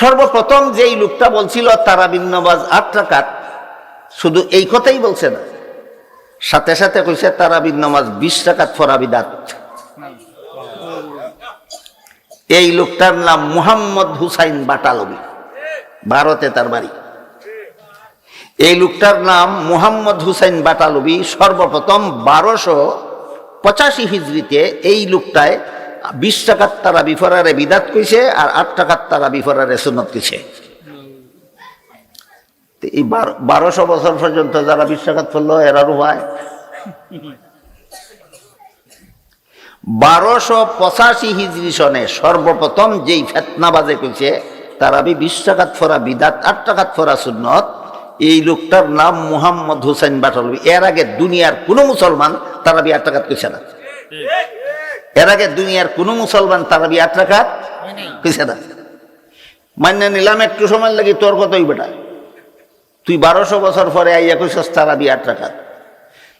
সর্বপ্রথম যেই লোকটা বলছিল, তারা বিন্নবাজ আট রাকাত। শুধু এই কথাই বলছে না। সাথে সাথে কইছে, তারা বিন্নমাজ বিশ টাকাত ফরাবিদাত এই লোকটার নাম মুহাম্মদ হুসাইন বাটালবি, ভারতে তার বাড়ি। এই লোকটার নাম মুহাম্মদ হুসাইন বাটালবি সর্বপ্রথম বারোশো পঁচাশি হিজড়িতে এই লোকটায় বিশ টাকার তারা বিফরারে বিদাত কইছে আর আট টাকার তারা বিফরারে সুন্নত কইছে এই বারো- বারোশো বছর পর্যন্ত যারা বিশ টাকাত ফেলল এরারও হয় বারোশো পঁচাশি হিজড়ি সনে সর্বপ্রথম যেই ফেতনাবাজে কইছে তারাবি বিশ টাকাত ফোরা বিদাত, আট টাকাত ফোরা সুন্নত, এই লোকটার নাম মুহাম্মদ হুসাইন বাটলবি। এর আগে দুনিয়ার কোনো মুসলমান তারাবি আট টাকাত কইছে না। এর আগে দুনিয়ার কোনো মুসলমান তারাবি আট টাকাত কইছে না। মান্য নিলাম একটু সময় লাগি তোর কতই বেটা তুই বারোশো বছর পরে আইয়া কইছস তারাবি আট টাকাত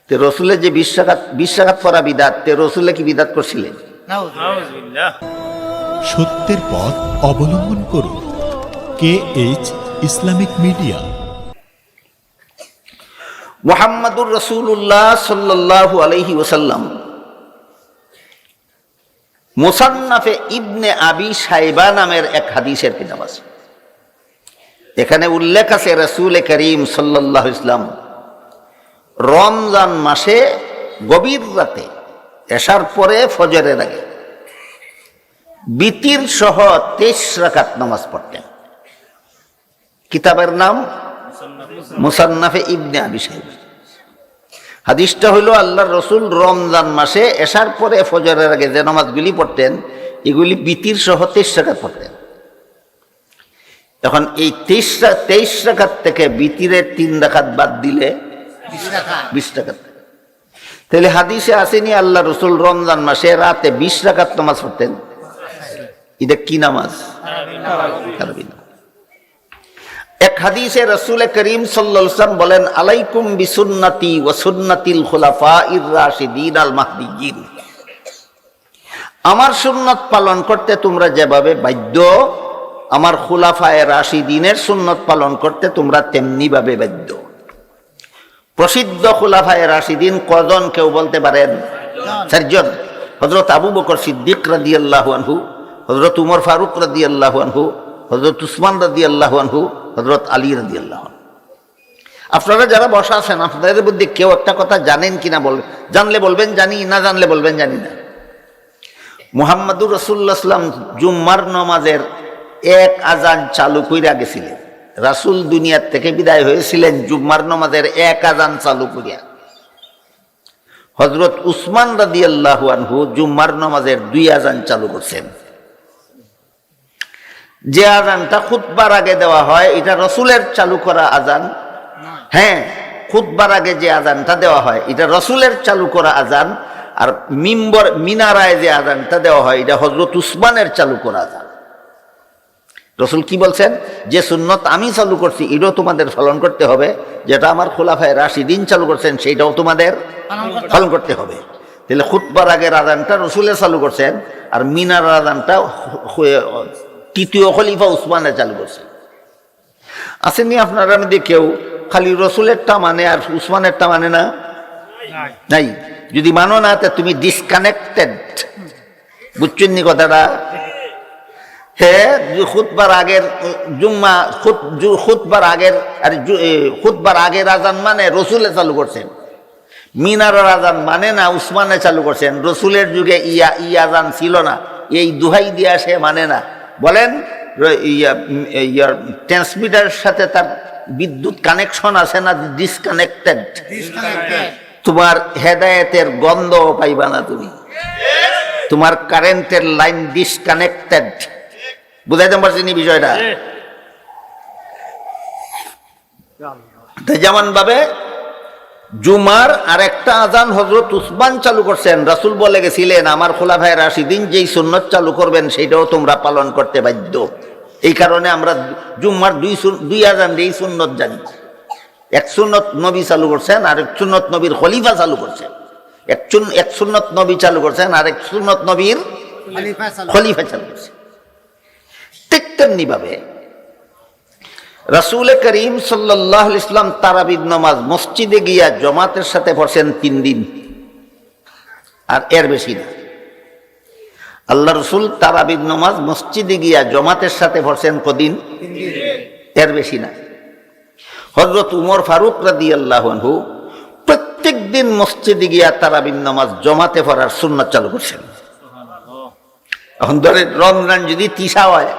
তে রসুলের যে বিশ টাকাত বিশ টাকাত ফোরা বিদাত তে রসুলে কি বিদাত করছিলেন? সত্যের পথ অবলম্বন করুন। K H Islamic media. মোহাম্মদুর রসুল্লাহ সাল্লাল্লাহু আলাইহি ওসাল্লাম মুসান্নাফে ইবনে আবি সাইবা নামের এক হাদিসের কিতাব আছে। এখানে উল্লেখ আছে রসুল করিম সাল্লাল্লাহু ইসলাম রমজান মাসে গভীর রাতে এসার পরে ফজরের আগে বিতির সহ তেইশ রাকাত নামাজ পড়তেন। কিতাবের নাম মুসান্নাফে ইবনে আবি সাহেব হাদিসটা হইল আল্লাহর রসুল রমজান মাসে এসার পরে ফজরের আগে যে নামাজগুলি পড়তেন এগুলি বিতির সহ তেইশ টাকা পড়তেন। এখন এই তেইশ তেইশ টাকার থেকে বিতিরের তিন রাখাত বাদ দিলে বিশ টাকা তাহলে হাদিসে আসেনি আল্লাহ রসুল রমজান মাসে রাতে বিশ রাকাত নামাজ পড়তেন। এটা কি নামাজ? তারাবি নামাজ। এক হাদিসে রসুল করিম সাল্লাম বলেন, আলাইকুম বিসুন্নতি ও সুন্নাতিল খুলাফা ইর রাশিদিন আল মাহদিয়িন আমার সুন্নত পালন করতে তোমরা যেভাবে বাধ্য, আমার খুলাফায় রাশিদিনের সুন্নত পালন করতে তোমরা তেমনি ভাবে বাধ্য। প্রসিদ্ধ খুলাফায় রাশিদিন কজন কেউ বলতে পারেন? চারজন। হজরত আবু বকর সিদ্দিক রাদি আল্লাহ আনহু হজরত উমর ফারুক রাদি আল্লাহ আনহু হজরত উসমান রাদি আল্লাহ আনহু হজরত আলী রাদি আল্লাহ আপনারা যারা বসা আছেন, আপনাদের মধ্যে কেউ একটা কথা জানেন কিনা বলবেন জানলে বলবেন জানি, না জানলে বলবেন জানি না। মুহাম্মাদুর রসুল্লাহাম জুম্মার নমাজের এক আজান চালু কইরা গেছিলেন। রাসুল দুনিয়ার থেকে বিদায় হয়েছিলেন, জুম্মার নমাজের এক আজান চালু করিয়া হজরত উসমান রাদি আল্লাহ আনহু জুম্মার নমাজের দুই আজান চালু করছেন। যে আজানটা খুতবার আগে দেওয়া হয় এটা রসুলের চালু করা আজান। হ্যাঁ খুতবার আগে যে আজানটা দেওয়া হয় এটা রসুলের চালু করা আজান আর মিম্বর মিনারায় যে আজানটা দেওয়া হয় এটা হজরত উসমানের চালু করা আজান। রসুল কি বলছেন? যে সুন্নত আমি চালু করছি এটাও তোমাদের পালন করতে হবে যেটা আমার খোলাফায় রাশি দিন চালু করছেন সেইটাও তোমাদের পালন করতে হবে। তাহলে খুতবার আগের আজানটা রসুলের চালু করছেন আর মিনার আজানটা তৃতীয় খলিফা উসমানে চালু করছেন আসেননি আপনারা মধ্যে কেউ খালি রসুলেরটা মানে আর উসমানেরটা মানে না? নাই। যদি মানো না তা তুমি ডিসকানেক্টেড বুঝছেন নি কথাটা? হ্যাঁ খুতবার আগের জুম্মা খুতবার আগের আর খুতবার আগের আজান মানে রসুলে চালু করছেন। মিনারের আজান মানে না উসমানে চালু করছেন। রসুলের যুগে ইয়া ই আজান ছিল না। এই দুহাই দিয়া সে মানে না। বলেন ইয়া ইয়ার ট্রান্সমিটারের সাথে তার বিদ্যুৎ কানেকশন আছে না ডিসকানেক্টেড তোমার হেদায়েতের গন্ধ পাইবা না তুমি। তোমার কারেন্টের লাইন ডিসকানেক্টেড বুঝাইতে পারছি নি বিষয়টা। যেমন ভাবে জুমার আর একটা আজান হজরত উসমান চালু করছেন। রাসুল বলে গেছিলেন আমার খোলা ভাই রাশিদিন যেই সুন্নত চালু করবেন সেটাও তোমরা পালন করতে বাধ্য। এই কারণে আমরা জুম্মার দুই দুই আজান এই সুন্নত জানি। এক সুন্নত নবী চালু করছেন আর এক সুন্নত নবীর খলিফা চালু করছেন। এক চুন- এক সুন্নত নবী চালু করছেন আর এক সুন্নত নবীর খলিফা চালু করছেন। ঠিক তেমনি ভাবে রাসুল করিম সাল্লাহ ইসলাম তারাবিদ নামাজ মসজিদে গিয়া জমাতের সাথে পড়ছেন তিন দিন। আর এর বেশি না। আল্লাহ রসুল তারাবিদ নামাজ মসজিদে গিয়া জমাতের সাথে পড়ছেন কদিন? এর বেশি না। হজরত উমর ফারুক রাদি আল্লাহু প্রত্যেক দিন মসজিদে গিয়া তারাবিদ নামাজ জমাতে পড়ার সুন্নাত চালু করছেন। এখন ধরে রমজান যদি তিসা হয়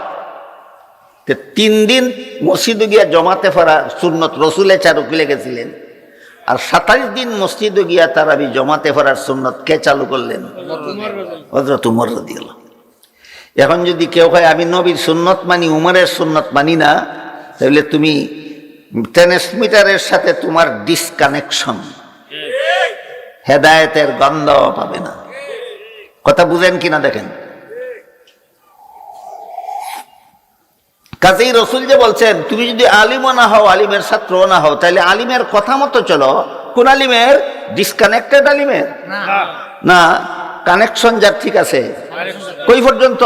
তিন দিন মসজিদে গিয়া জমাতে পড়া সুন্নত রসুলে চালু করে গেছিলেন। আর সাতাইশ দিন মসজিদে গিয়া তারাবি জমাতে পড়ার সুন্নত কে চালু করলেন? হজরত উমর রাদিয়াল্লাহু এখন যদি কেউ হয় আমি নবীর সুন্নত মানি, উমরের সুন্নত মানি না, তাহলে তুমি ট্রান্সমিটারের সাথে তোমার ডিসকানেকশন হেদায়েতের গন্ধ পাবে না। কথা বুঝেন কিনা দেখেন? কাজেই রসুল যে বলছেন তুমি যদি আলিমও না হও আলিমের ছাত্রও না হও তাহলে আলিমের কথা মতো চলো। কোন আলিমের? ডিসকানেক্টেড আলিমের? না। কানেকশন যার ঠিক আছে। কই পর্যন্ত?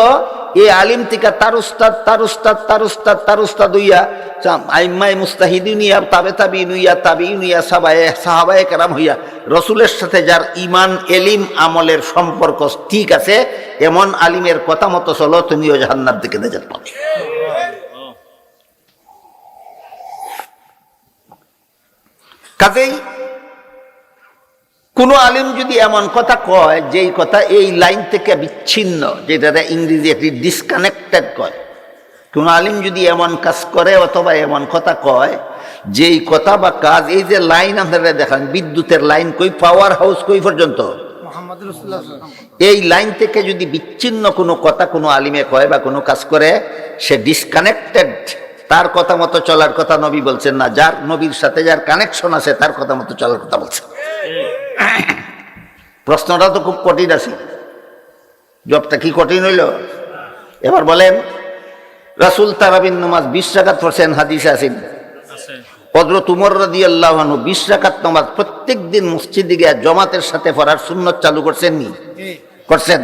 এই আলিম টিকা তার উস্তাদ তার উস্তাদ তার উস্তাদ তার উস্তাদ হইয়া আইম্মাই মুস্তাহিদিন ইয়া তাবে তাবি নুইয়া তাবি নুইয়া সাবায়ে সাহাবায়ে কেরাম হইয়া রসুলের সাথে যার ইমান এলিম আমলের সম্পর্ক ঠিক আছে এমন আলিমের কথা মতো চলো তুমিও জাহান্নার দিকে নেজাত পাবে। কাজেই কোন আলিম যদি এমন কথা কয় যেই কথা এই লাইন থেকে বিচ্ছিন্ন যেটা ইংরেজি একটি ডিসকানেক্টেড কয়। কোন আলিম যদি এমন কাজ করে অথবা এমন কথা কয় যেই কথা বা কাজ এই যে লাইন আপনারা দেখান বিদ্যুতের লাইন কই পাওয়ার হাউস কই পর্যন্ত? এই লাইন থেকে যদি বিচ্ছিন্ন কোনো কথা কোনো আলিমে কয় বা কোনো কাজ করে সে ডিসকানেক্টেড তার কথা মতো চলার কথা নবী বলছেন না যার নবীর সাথে যার কানেকশন আছে তার কথা মতো চলার কথা বলছেন প্রশ্নটা তো খুব কঠিন আছে। জবটা কি কঠিন হইল? এবার বলেন রাসুল তারাবিন নমাজ বিশ রাকাত পড়ছেন হাদিসে আছেন হজরত উমর রাদি আল্লাহ বিশ নমাজ প্রত্যেক দিন মসজিদে গিয়ে জমাতের সাথে পড়ার সুন্নত চালু করছেন নি করছেন।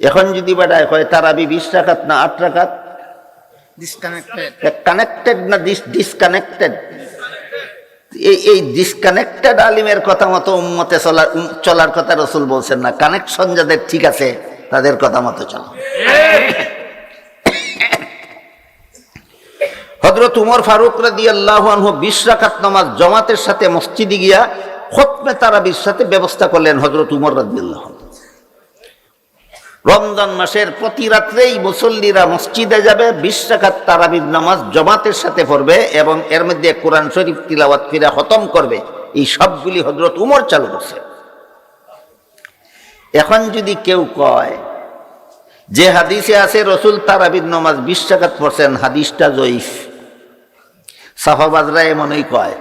এখন যদি বেড়ায় হয় তারাবি বিশ রাকাত না আট রাকাত ডিসকানেক্টেড কানেক্টেড না ডিসকানেক্টেড এই এই ডিসকানেক্টেড আলিমের কথা মতো চলার চলার কথা রসুল বলছেন না। কানেকশন যাদের ঠিক আছে, তাদের কথা মতো চলো। হজরত উমর ফারুক রাদি আল্লাহ বিশ রাকাত নামাজ জমাতের সাথে মসজিদে গিয়া খতমে তারাবির সাথে ব্যবস্থা করলেন হজরত উমর রাদি আল্লাহ রমজান মাসের প্রতি রাত্রেই মুসল্লিরা মসজিদে যাবে, বিশ রাকাত তারাবির নামাজ জমাতের সাথে পড়বে এবং এর মধ্যে কোরআন শরীফ তিলাওয়াত ফিরা খতম করবে। এই সবগুলি হজরত উমর চালু করছে। এখন যদি কেউ কয়, যে হাদিসে আছে, রসুল তারাবির নামাজ বিশ রাকাত পড়ছেন, হাদিসটা জয়ীফ। সাফাবাজরা এমনই কয়।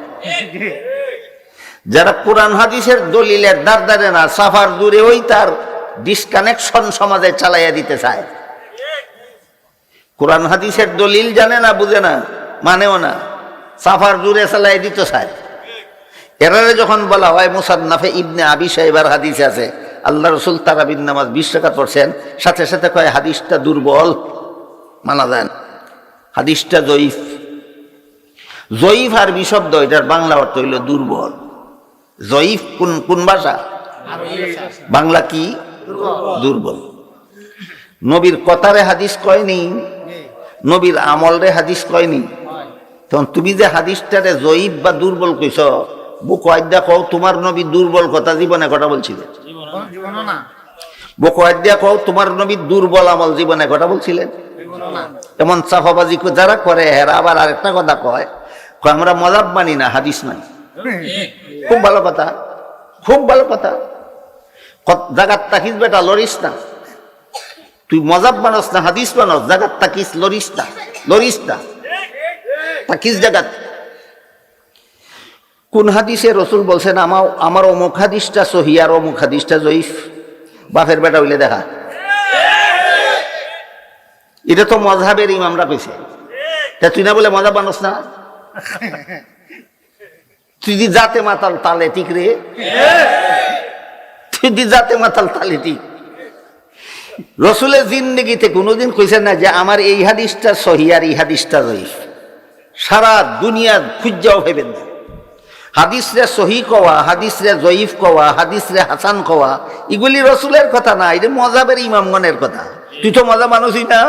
যারা কোরআন হাদিসের দলিলের দার দারে না, সাফার দূরে ওই তার ডিসকানেকশন সমাজে চালাইয়া দিতে চায়। কোরআন হাদিসের দলিল জানে না, বুঝে না, মানেও না। সাফার দূরে চালাই দিতে চায়। এরারে যখন বলা হয়, মুসান্নাফে ইবনে আবি সাহেবার হাদিস আছে, আল্লাহ রসুল তারাবিন নামাজ বিশ টাকা পড়ছেন, সাথে সাথে কয়, হাদিসটা দুর্বল, মানা যায় না। হাদিসটা জয়ীফ। জয়ীফ আর বিশব্দ এটার বাংলা অর্থ হইল দুর্বল। জয়ীফ কোন কোন ভাষা? বাংলা কি? দুর্বল। নবীর কথারে হাদিস কয়নি? নবীর আমলরে হাদিস কয়নি? তখন তুমি যে হাদিসটারে জয়ীফ বা দুর্বল কইছ বুক আদ্যা কও তোমার নবী দুর্বল কথা জীবনে কথা বলছিলেন। বুক আদ্যা কও তোমার নবী দুর্বল আমল জীবনে কথা বলছিলেন। এমন সাফাবাজি যারা করে হেরা আবার আরেকটা কথা কয় কয় আমরা মজাব মানি না হাদিস মানি খুব ভালো কথা। খুব ভালো কথা। জাগাত তাকিস বেটা লরিস না। তুই মজাব মানস না, হাদিস মানস জাগাত তাকিস লরিস না লরিস না। তাকিস জাগাত। কোন হাদিসে রসুল বলছেন, আমার আমার অমুক হাদিসটা সহি আর অমুক হাদিসটা জয়ীফ। বাপের বেটা হইলে দেখা। এটা তো মজহাবের ইমামরা কইছে। তা তুই না বলে মজা বানস না? তুই দি যাতে মাতাল, তালে ঠিক রে? দি যাতে মাতাল তালে ঠিক রসুলের জিন্দগিতে কোনোদিন কইছেন না যে আমার এই হাদিসটা সহি আর এই হাদিসটা জয়ীফ। সারা দুনিয়া খুঁজাও ভেবেন না। হাদিস রে সহি কওয়া হাদিস রে জয়ীফ কওয়া হাদিস রে হাসান কওয়া, এগুলি রসুলের কথা না, এটা মজাবের ইমামগণের কথা। তুই তো মজা মানুষই না।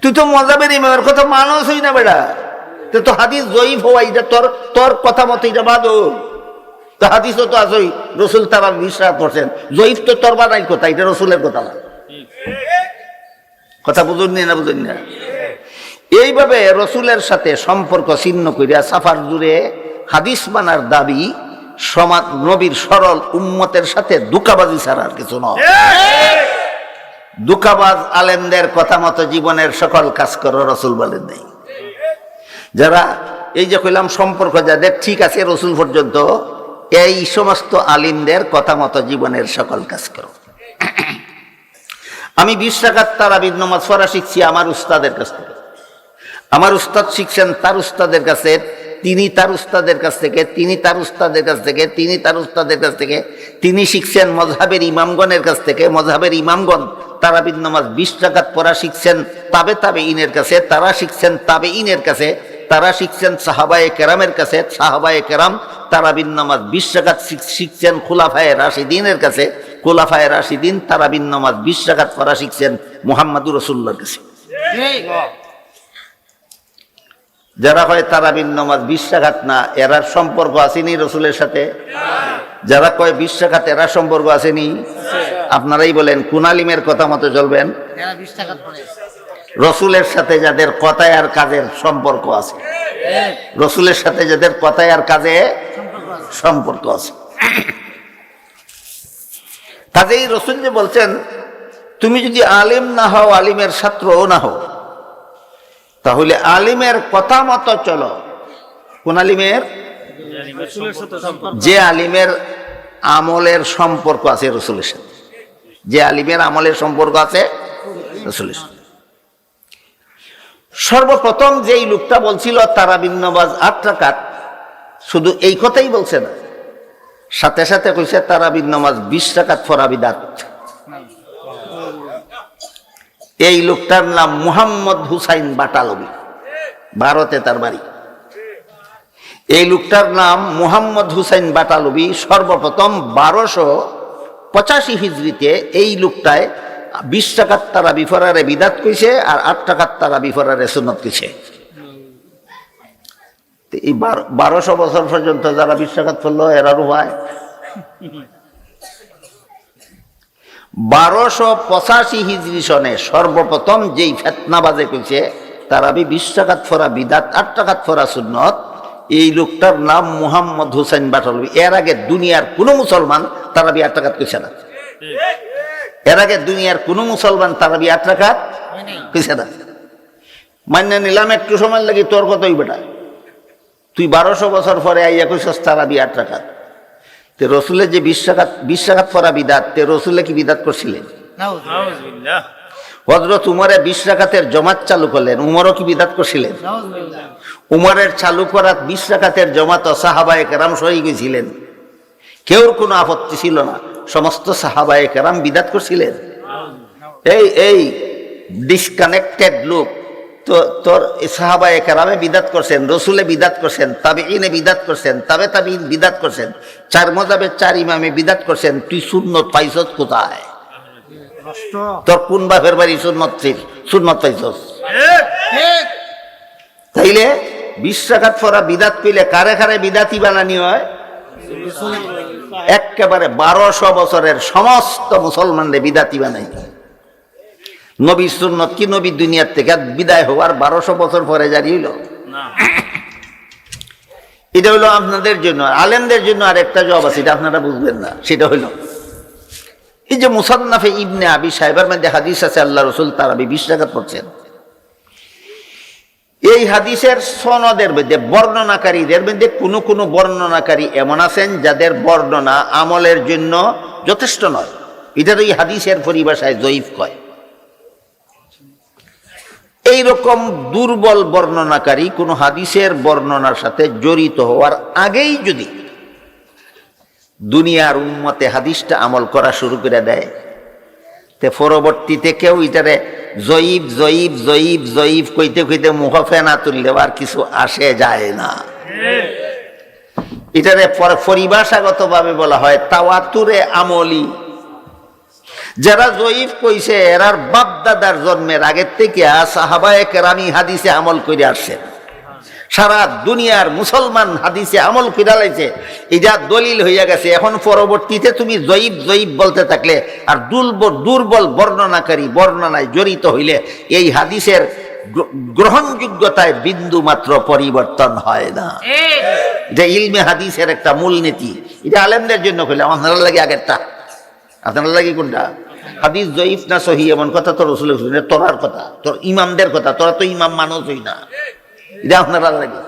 তুই তো মজাবের ইমামের কথা মানুষই না বেড়া। তো হাদিস জয়ীফ হওয়া, এটা তোর তোর কথা মতো এটা বাদো তো তো আসই রসুল তারা বিশ্বাস করছেন। জয়ীফ তো তোর বানাই কথা এটা রসুলের কথা না। কথা বুঝুন না বুঝুন না? এইভাবে রসুলের সাথে সম্পর্ক ছিন্ন করিয়া সাফার জুড়ে হাদিস মানার দাবি সমাজ নবীর সরল উম্মতের সাথে দুকাবাজি ছাড়া আর কিছু নয়। দুকাবাজ আলেমদের কথা মতো জীবনের সকল কাজ করো, রসুল বলেন নেই। যারা এই যে কইলাম সম্পর্ক যাদের ঠিক আছে রসুল পর্যন্ত এই সমস্ত আলিমদের কথা মতো জীবনের সকল কাজ করো। আমি বিশ টাকার তারাবিদ নমাজ পড়া শিখছি আমার উস্তাদের কাছ থেকে। আমার উস্তাদ শিখছেন তার উস্তাদের কাছে, তিনি তার উস্তাদের কাছ থেকে, তিনি তার উস্তাদের কাছ থেকে, তিনি তার উস্তাদের কাছ থেকে, তিনি শিখছেন মজহাবের ইমামগণের কাছ থেকে, মজহাবের ইমামগণ তারাবিদ নামাজ বিশ টাকাত পড়া শিখছেন, তাবে তাবে ইনের কাছে, তারা শিখছেন তাবে ইনের কাছে তারা শিখছেন সাহাবায়ে কেরামের কাছে, সাহাবায়ে কেরাম তারাবিন নামাজ বিশ টাকাত শিখছেন খুলাফায়ে রাশিদিনের কাছে, খুলাফায়ে রাশিদিন তারাবিন নামাজ বিশ টাকাত পড়া শিখছেন মোহাম্মদুর রসুল্লার কাছে। যারা হয় তারাবিন নামাজ বিশ্বাঘাত না এরার সম্পর্ক আসেনি রসুলের সাথে? যারা কয় বিশ্বাঘাত এরা সম্পর্ক আসেনি? আপনারাই বলেন কুনালিমের কথা মতো চলবেন? রসুলের সাথে যাদের কথায় আর কাজের সম্পর্ক আছে। রসুলের সাথে যাদের কথায় আর কাজে সম্পর্ক আছে। কাজেই রসুল যে বলছেন, তুমি যদি আলিম না হও, আলিমের ছাত্রও না হও, তাহলে আলিমের কথা মতো চলো। কোন আলিমের? যে আলিমের আমলের সম্পর্ক আছে রসুলের সাথে। যে আলিমের আমলের সম্পর্ক আছে রসুলের সাথে। সর্বপ্রথম যেই লোকটা বলছিল, তারা বিন্নবাজ আট শুধু এই কথাই বলছে না। সাথে সাথে কইছে, তারা বিন্নমাজ বিশ টাকাত ফরাবিদাত এই লোকটার নাম মুহাম্মদ হুসাইন বাটালবি। ভারতে তার বাড়ি। এই লোকটার নাম মুহাম্মদ হুসাইন বাটালবি সর্বপ্রথম বারোশো পঁচাশি হিজড়িতে এই লোকটায় বিশ টাকার তারা বিফরারে বিদাত কইছে আর আট টাকার তারা বিফরারে সুনত কইছে। এই বারো- বারোশো বছর পর্যন্ত যারা বিশ টাকাত ফেলল এরারও হয় বারোশো পঁচাশি হিজড়ি সনে সর্বপ্রথম যেই ফেতনাবাজে কইছে, তার আমি বিশ টাকাত ফোরা বিদাত, আট টাকাত ফোরা সুন্নত, এই লোকটার নাম মুহাম্মদ হুসাইন বাটলবি। এর আগে দুনিয়ার কোনো মুসলমান তারাবি আট টাকাত কইছে না। এর আগে দুনিয়ার কোনো মুসলমান তারাবি আট কইছে না। মান্য নিলাম একটু সময় লাগি তোর কতই বেটা তুই বারোশো বছর পরে আইয়া কইছস তারাবি আট টাকাত তে রসুলের যে বিশ টাকাত বিশ টাকাত ফরা বিদাত তে রসুলে কি বিদাত করছিলেন? হজরত উমরে বিশ রাকাতের জমাত চালু করলেন উমরও কি বিদাত করছিলেন? উমরের চালু করা বিশ রাকাতের জমাত সাহাবায়ে কেরাম সহি গেছিলেন কেউর কোনো আপত্তি ছিল না। সমস্ত সাহাবায়ে কেরাম বিদাত করছিলেন। এই এই ডিসকানেক্টেড লোক তো, তোর সাহাবায়ে কেরামে বিদাত করছেন, রসুলে বিদাত করছেন তাবে ইনে বিদাত করছেন, তবে তাবে ইন বিদাত করছেন, চার মজাবে চার ইমামে বিদাত করছেন, তুই সুন্নত পাইছত কোথায়? তোর কোন বাপের বাড়ি সুন্নত সুন্নত পাইছস? তাইলে বিশ্বাঘাত ফরা বিদাত কারে কারে বিদাতি বানানি হয়? একেবারে বারোশো বছরের সমস্ত মুসলমানদের বিদাতি বানাই নবী সুন্নত কি নবী দুনিয়ার থেকে বিদায় হওয়ার বারোশো বছর পরে জারি হইল? এটা হলো আপনাদের জন্য আলেমদের জন্য আর একটা জবাব আছে এটা আপনারা বুঝবেন না সেটা হইল এই যে মুসান্নাফে ইবনে আবি সাহেবের মধ্যে হাদিস আছে আল্লাহ রসুল তার আবি বিশ টাকা পড়ছেন। এই হাদিসের সনদের মধ্যে, বর্ণনাকারীদের মধ্যে কোনো কোনো বর্ণনাকারী এমন আছেন যাদের বর্ণনা আমলের জন্য যথেষ্ট নয়। এটা তো এই হাদিসের পরিভাষায় জয়ীফ কয়। এইরকম দুর্বল বর্ণনাকারী কোন হাদিসের বর্ণনার সাথে জড়িত হওয়ার আগেই যদি দুনিয়ার উন্মতে হাদিসটা আমল করা শুরু করে দেয় তো পরবর্তীতে কেউ ইটারে জয়ীব জয়ীব জয়ীব জয়ীব কইতে কইতে মুখ ফেনা তুললে আর কিছু আসে যায় না। পরে পরিভাষাগত ভাবে বলা হয় তাওয়াতুরে আমলি। যারা জয়ীফ কইছে, এরার বাপ দাদার জন্মের আগের থেকে সাহাবায়ে কেরামি হাদিসে আমল করে আসছে সারা দুনিয়ার মুসলমান হাদিসে আমল করে লাইছে এটা দলিল হইয়া গেছে এখন পরবর্তীতে তুমি জয়ীব জয়ীব বলতে থাকলে আর দুর্বল দুর্বল বর্ণনাকারী বর্ণনায় জড়িত হইলে এই হাদিসের গ্রহণযোগ্যতায় বিন্দু মাত্র পরিবর্তন হয় না। এটা ইলমে হাদিসের একটা মূলনীতি এটা আলেমদের জন্য কইলাম আপনারা লাগে আগেরটা। আপনারা লাগে কোনটা? হাদিস জয়ীফ না সহি এমন কথা তোর রসুল তোরার কথা তোর ইমামদের কথা তোরা তো ইমাম মানুষই না। এটা আপনারা লাগে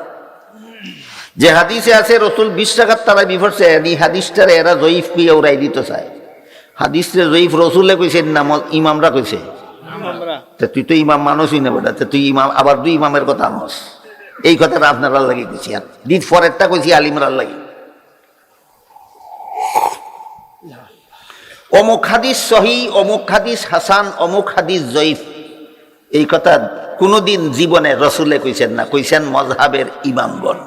যে হাদিসে আছে রসুল বিশ টাকার তারা বিফরছে এই হাদিসটারে এরা জয়ীফ কুইয়া উড়াই দিতে চায়। হাদিসে জয়ীফ রসুলে কইছে না ম- ইমামরা কইছে? তা তুই তো ইমাম মানুষই না বেটা তুই ইমাম আবার দুই ইমামের কথা আনস। এই কথাটা আপনারা লাগে কইছি আর দিন পরেরটা কইছি আলিমরার লাগে। অমুক হাদিস সহি অমুক হাদিস হাসান অমুক হাদিস জয়ীফ। এই কথা কোনোদিন জীবনে রসুলে কইছেন না, কইছেন মজহাবের ইমামগণ।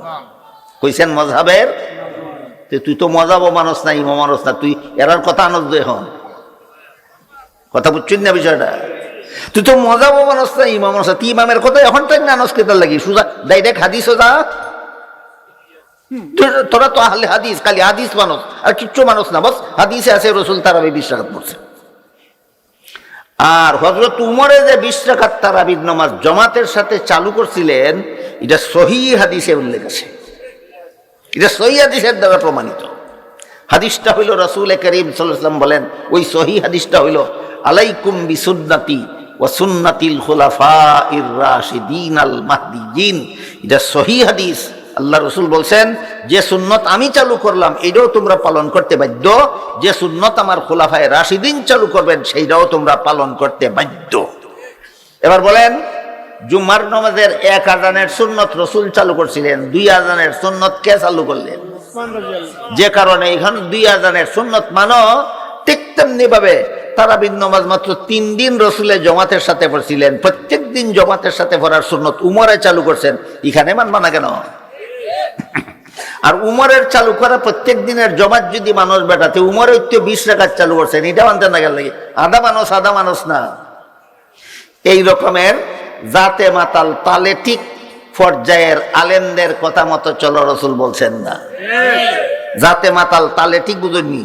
কইছেন মজহাবের? তুই তো মজাবো মানুষ না ইমাম মানুষ না, তুই এরার কথা আনস এখন। কথা বুঝছেন না বিষয়টা? তুই তো মজাবো মানুষ না ইমাম মানুষ তুই ইমামের কথা এখন তাই না আনস কেতার লাগি। সুজা ডাইরেক্ট হাদিস যা। তোর- তোরা তো হাদিস, খালি হাদিস মানুষ, আর কিচ্ছু মানুষ না, বস। হাদিসে আছে রসুল তারাবি বিশ টাকা পড়ছে আর হজরত উমরে যে বিশ টাকার তারাবির নামাজ জমাতের সাথে চালু করছিলেন, এটা সহি হাদিসে উল্লেখ আছে। এটা সহি হাদিসের দ্বারা প্রমাণিত। হাদিসটা হইল রসুল করিম সাল্লাম বলেন, ওই সহি হাদিসটা হইল, আলাইকুম বিসুন্নাতি ও সুন্নাতিল খুলাফা ইর রাশিদিন আল মাহদিজিন এটা সহি হাদিস। আল্লাহ রসুল বলছেন, যে সুন্নত আমি চালু করলাম এটাও তোমরা পালন করতে বাধ্য। যে সুন্নত আমার খোলাফায় রাশিদিন চালু করবেন, সেইটাও তোমরা পালন করতে বাধ্য। এবার বলেন জুম্মার নমাজের এক আজানের সুন্নত রসুল চালু করছিলেন, দুই আজানের সুন্নত কে চালু করলেন? যে কারণে এখানে দুই আজানের সুন্নত মানো, ঠিক তেমনি ভাবে তারাবিন নমাজ মাত্র তিন দিন রসুলে জমাতের সাথে পড়ছিলেন, প্রত্যেক দিন জমাতের সাথে পড়ার সুন্নত উমরে চালু করছেন, এখানে মানবা না কেন? আর উমরের চালু করা প্রত্যেক দিনের জমাত যদি মানুষ বেটাতে উমরের তো বিশ টাকার চালু করছেন এটা মানতে না গেল লাগে। আধা মানুষ আধা মানুষ না। এই রকমের জাতে মাতাল তালে ঠিক পর্যায়ের আলেমদের কথা মতো চলো রসুল বলছেন না। জাতে মাতাল তালে ঠিক বুঝুননি।